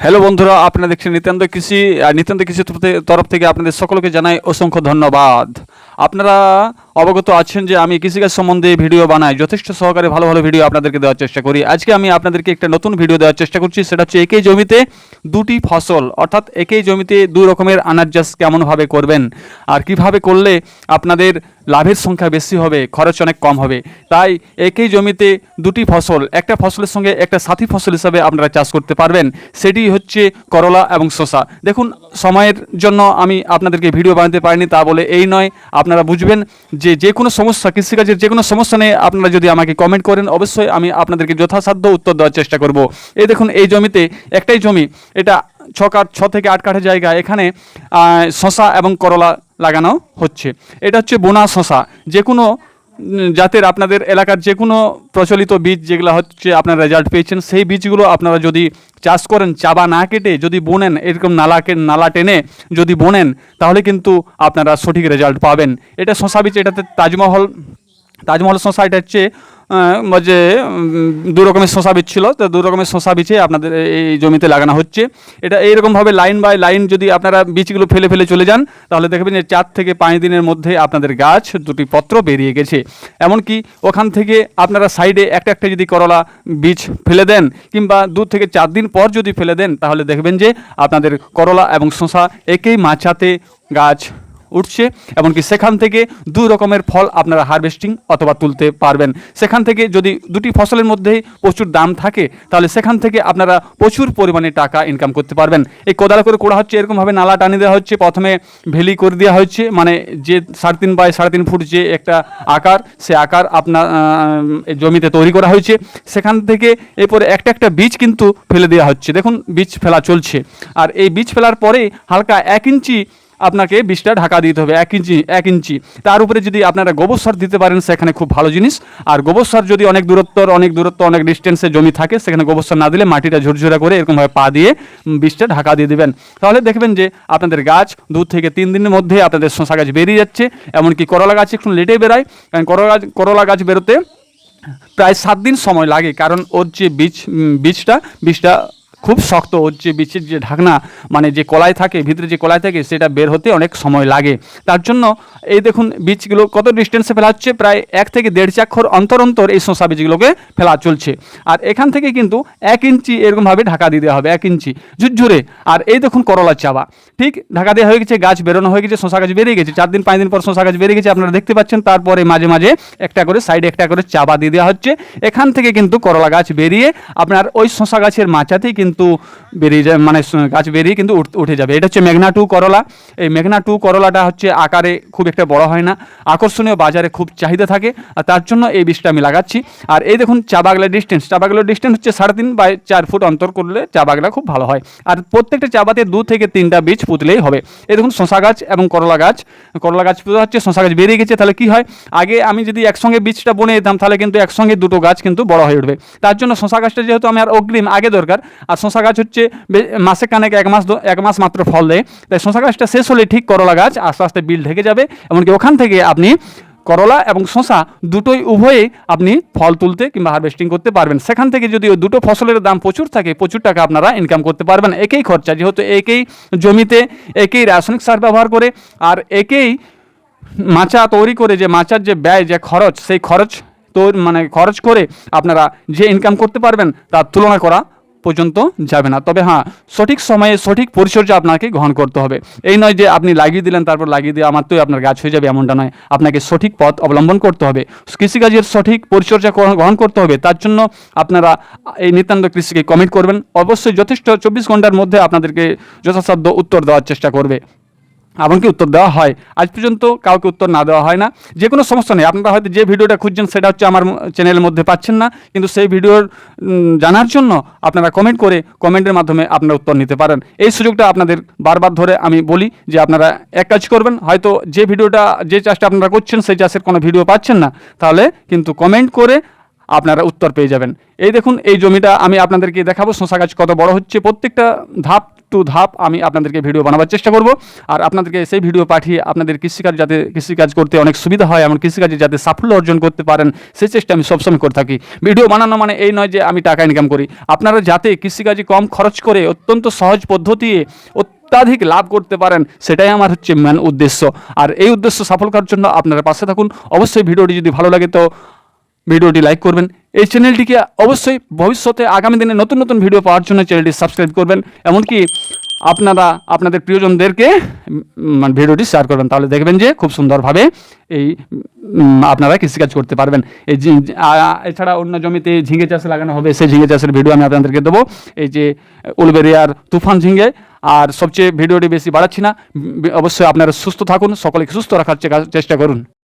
Hello বন্ধুরা, আপনারা দেখছেন নিত্যান্ত কৃষি, আর নিত্যান্ত কৃষি তরফ- থেকে আপনাদের সকলকে জানাই অসংখ্য ধন্যবাদ। আপনারা অবগত আছেন যে আমি কৃষিকাজ সম্বন্ধে ভিডিও বানাই। যথেষ্ট সহকারে ভালো ভালো ভিডিও আপনাদেরকে দেওয়ার চেষ্টা করি। আজকে আমি আপনাদেরকে একটা নতুন ভিডিও দেওয়ার চেষ্টা করছি। সেটা হচ্ছে একই জমিতে দুটি ফসল, অর্থাৎ একই জমিতে দুই রকমের আনাজ চাষ কেমনভাবে করবেন, আর কীভাবে করলে আপনাদের লাভের সংখ্যা বেশি হবে, খরচ অনেক কম হবে। তাই একই জমিতে দুটি ফসল, একটা ফসলের সঙ্গে একটা সাথী ফসল হিসাবে আপনারা চাষ করতে পারবেন। সেটি হচ্ছে করলা এবং শসা। দেখুন, সময়ের জন্য আমি আপনাদেরকে ভিডিও বানাতে পারিনি তা বলে এই নয়। আপনারা বুঝবেন যে যে কোনো সমস্যা, কৃষিকাজের যে কোনো সমস্যা নিয়ে আপনারা যদি আমাকে কমেন্ট করেন, অবশ্যই আমি আপনাদেরকে যথাসাধ্য উত্তর দেওয়ার চেষ্টা করব। এই দেখুন, এই জমিতে একটাই জমি, এটা ছ কাঠ ছ থেকে আট কাঠের জায়গা এখানে শসা এবং করলা লাগানো হচ্ছে। এটা হচ্ছে বোনা শসা যে কোনো জাতের আপনাদের এলাকার যে কোনো প্রচলিত বীজ যেগুলো হচ্ছে আপনারা রেজাল্ট পেয়েছেন, সেই বীজগুলো আপনারা যদি চাষ করেন, চাবা না কেটে যদি বোনেন, এরকম নালাকে নালা টেনে যদি বোনেন, তাহলে কিন্তু আপনারা সঠিক রেজাল্ট পাবেন। এটা শশা বীজ, এটাতে তাজমহল তাজমহল শশা এটা হচ্ছে যে দু রকমের শশা বীজ ছিল তো দু রকমের শশা বীজে আপনাদের এই জমিতে লাগানো হচ্ছে। এটা এইরকমভাবে লাইন বাই লাইন যদি আপনারা বীজগুলো ফেলে ফেলে চলে যান, তাহলে দেখবেন যে চার থেকে পাঁচ দিনের মধ্যে আপনাদের গাছ দুটি পত্র বেরিয়ে গেছে। এমনকি ওখান থেকে আপনারা সাইডে একটা একটা যদি করলা বীজ ফেলে দেন, কিংবা দু থেকে চার দিন পর যদি ফেলে দেন, তাহলে দেখবেন যে আপনাদের করলা এবং শসা একই মাচাতে গাছ উঠছে, এমনকি সেখান থেকে দুই রকমের ফল আপনারা হারভেস্টিং অথবা তুলতে পারবেন। সেখান থেকে যদি দুটি ফসলের মধ্যে প্রচুর দাম থাকে, তাহলে সেখান থেকে আপনারা প্রচুর পরিমাণে টাকা ইনকাম করতে পারবেন। এই কোদাল করে করা হচ্ছে, এরকমভাবে নালা টানি দেওয়া হচ্ছে, প্রথমে ভেলি করে দেওয়া হচ্ছে মানে যে সাড়ে তিন বাই সাড়ে তিন ফুট যে একটা আকার, সে আকার আপনার জমিতে তৈরি করা হয়েছে। সেখান থেকে এরপরে একটা একটা বীজ কিন্তু ফেলে দেওয়া হচ্ছে। দেখুন, বীজ ফেলা চলছে। আর এই বীজ ফেলার পরে হালকা এক ইঞ্চি আপনাকে বীজটা ঢাকা দিতে হবে এক ইঞ্চি এক ইঞ্চি। তার উপরে যদি আপনারা গোবর সার দিতে পারেন, সেখানে খুব ভালো জিনিস। আর গোবর সার যদি অনেক দূরত্বর, অনেক দূরত্ব, অনেক ডিস্টেন্সে জমি থাকে, সেখানে গোবর সার না দিলে মাটিটা ঝুরঝুরা করে এরকমভাবে পা দিয়ে বীজটা ঢাকা দিয়ে দেবেন। তাহলে দেখবেন যে আপনাদের গাছ দু থেকে তিন দিনের মধ্যে আপনাদের শশা গাছ বেরিয়ে যাচ্ছে। এমনকি করলা গাছ একটু লেটে বেরোয়, কারণ করলা গাছ করলা গাছ বেরোতে প্রায় সাত দিন সময় লাগে, কারণ ওর যে বীজ বীজটা বীজটা খুব শক্ত যে বীজের যে ঢাকনা মানে যে কলাই থাকে, ভিতরে যে কলাই থাকে, সেটা বের হতে অনেক সময় লাগে। তার জন্য এই দেখুন, বীজগুলো কত ডিস্টেন্সে ফেলা হচ্ছে? প্রায় এক থেকে দেড় চাক্ষর অন্তর অন্তর এই শসা বীজগুলোকে ফেলা চলছে। আর এখান থেকে কিন্তু এক ইঞ্চি এরকমভাবে ঢাকা দিয়ে দেওয়া হবে, এক ইঞ্চি। ঝুরঝুরে। আর এই দেখুন, করলার চাবা। ঠিক ঢাকা দেওয়া হয়ে গেছে, গাছ বেরোনো হয়ে গেছে শশা গাছ বেরিয়ে গেছে। চার দিন, পাঁচ দিন পর শশা গাছ বেরিয়ে গেছে, আপনারা দেখতে পাচ্ছেন। তারপরে মাঝে মাঝে একটা করে সাইডে একটা করে চাবা দিয়ে দেওয়া হচ্ছে। এখান থেকে কিন্তু করলা গাছ বেরিয়ে আপনার ওই শশা গাছের মাচাতেই কিন্তু বেরিয়ে যায় মানে গাছ বেরিয়ে কিন্তু উঠে যাবে। এটা হচ্ছে মেঘনা টু করলা। এই মেঘনা টু করলাটা হচ্ছে আকারে খুব একটা বড় হয় না। আকর্ষণীয় বাজারে খুব চাহিদা থাকে, আর তার জন্য এই বীজটা আমি লাগাচ্ছি। আর এই দেখুন, চা বাগলার ডিস্টেন্স চা বাগলার ডিস্টেন্স হচ্ছে সাড়ে তিন বাই চার ফুট অন্তর করলে চা বাগলা খুব ভালো হয়। আর প্রত্যেকটা চাবাতে দু থেকে তিনটা বীজ পুতলেই হবে। এই দেখুন শশা গাছ এবং করলা গাছ। করলা গাছ পুঁতে হচ্ছে শশা গাছ বেরিয়ে গেছে, তাহলে কি হয়? আগে আমি যদি একসঙ্গে বীজটা বনে দিতাম, তাহলে কিন্তু একসঙ্গে দুটো গাছ কিন্তু বড় হয়ে উঠবে। তার জন্য শশা গাছটা যেহেতু আমি আর অগ্রিম আগে দরকার, আর শশা গাছ হচ্ছে মাসে কানেক এক মাস এক মাস মাত্র ফল দেয়। তাই শশা গাছটা শেষ হলে ঠিক করলা গাছ আস্তে আস্তে বিল ঢেকে যাবে। এমনকি ওখান থেকে আপনি করলা এবং শশা দুটোই উভয়ে আপনি ফল তুলতে কিংবা হারভেস্টিং করতে পারবেন। সেখান থেকে যদি ওই দুটো ফসলের দাম প্রচুর থাকে, প্রচুর টাকা আপনারা ইনকাম করতে পারবেন। একই খরচা, যেহেতু একই জমিতে, একই রাসায়নিক সার ব্যবহার করে আর একই মাচা তৈরি করে যে মাচার যে ব্যয়, যে খরচ, সেই খরচ তো মানে খরচ করে আপনারা যে ইনকাম করতে পারবেন, তার তুলনা করা পর্যন্ত যাবে না। তবে হ্যাঁ সঠিক সময়ে সঠিক পরিচর্যা আপনাকে গ্রহণ করতে হবে। এই নয় যে আপনি লাগিয়ে দিলেন, তারপর লাগিয়ে দিয়ে আমার তো আপনার গাছ হয়ে যাবে এমনটা নয়। আপনাকে সঠিক পথ অবলম্বন করতে হবে। কৃষিকাজের সঠিক পরিচর্যা গ্রহণ করতে হবে। তার জন্য আপনারা এই নিতান্ত কৃষিকে কমিট করবেন। অবশ্যই যথেষ্ট চব্বিশ ঘণ্টার মধ্যে আপনাদেরকে যথাসাধ্য উত্তর দেওয়ার চেষ্টা করবে। এমনকি উত্তর দেওয়া হয়। আজ পর্যন্ত কাউকে উত্তর না দেওয়া হয় না। যে কোনো সমস্যা নেই। আপনারা হয়তো যে ভিডিওটা খুঁজছেন, সেটা হচ্ছে আমার চ্যানেলের মধ্যে পাচ্ছেন না। কিন্তু সেই ভিডিওর জানার জন্য আপনারা কমেন্ট করে কমেন্টের মাধ্যমে আপনারা উত্তর নিতে পারেন। এই সুযোগটা আপনাদের বারবার ধরে আমি বলি যে আপনারা এক কাজ করবেন। হয়তো যে ভিডিওটা, যে চাষটা আপনারা করছেন, সেই চাষের কোনো ভিডিও পাচ্ছেন না। তাহলে কিন্তু কমেন্ট করে আপনারা উত্তর পেয়ে যাবেন। এই দেখুন, এই জমিটা আমি আপনাদেরকে দেখাবো। শশা গাছ কত বড় হচ্ছে। প্রত্যেকটা ধাপ টু ধাপ আমি আপনাদেরকে ভিডিও বানাবার চেষ্টা করব। আর আপনাদেরকে সেই ভিডিও পাঠিয়ে আপনাদের কৃষিকাজ যাতে কৃষিকাজ করতে অনেক সুবিধা হয় এমন কৃষিকাজে যাতে সাফল্য অর্জন করতে পারেন সেই চেষ্টা আমি সবসময় করে থাকি। ভিডিও বানানো মানে এই নয় যে আমি টাকা ইনকাম করি। আপনারা যাতে কৃষিকাজে কম খরচ করে অত্যন্ত সহজ পদ্ধতি অত্যাধিক লাভ করতে পারেন, সেটাই আমার হচ্ছে মেন উদ্দেশ্য। আর এই উদ্দেশ্য সফল করার জন্য আপনারা পাশে থাকুন। অবশ্যই ভিডিওটি যদি ভালো লাগে তো ভিডিওটি লাইক করবেন। এই চ্যানেলটিকে অবশ্যই ভবিষ্যতে আগামী দিনে নতুন নতুন ভিডিও পাওয়ার জন্য চ্যানেলটি সাবস্ক্রাইব করবেন। এমনকি আপনারা, আপনাদের প্রিয়জনদেরকে মানে ভিডিওটি শেয়ার করবেন। তাহলে দেখবেন যে খুব সুন্দরভাবে এই আপনারা কৃষিকাজ করতে পারবেন। এই এছাড়া অন্য জমিতে ঝিঙে চাষ লাগানো হবে, সেই ঝিঙে চাষের ভিডিও আমি আপনাদেরকে দেবো। এই যে, উলবেরিয়ার তুফান ঝিঙে, আর সবচেয়ে ভিডিওটি বেশি বাড়াচ্ছি না। অবশ্যই আপনারা সুস্থ থাকুন, সকলকে সুস্থ রাখার চেষ্টা করুন।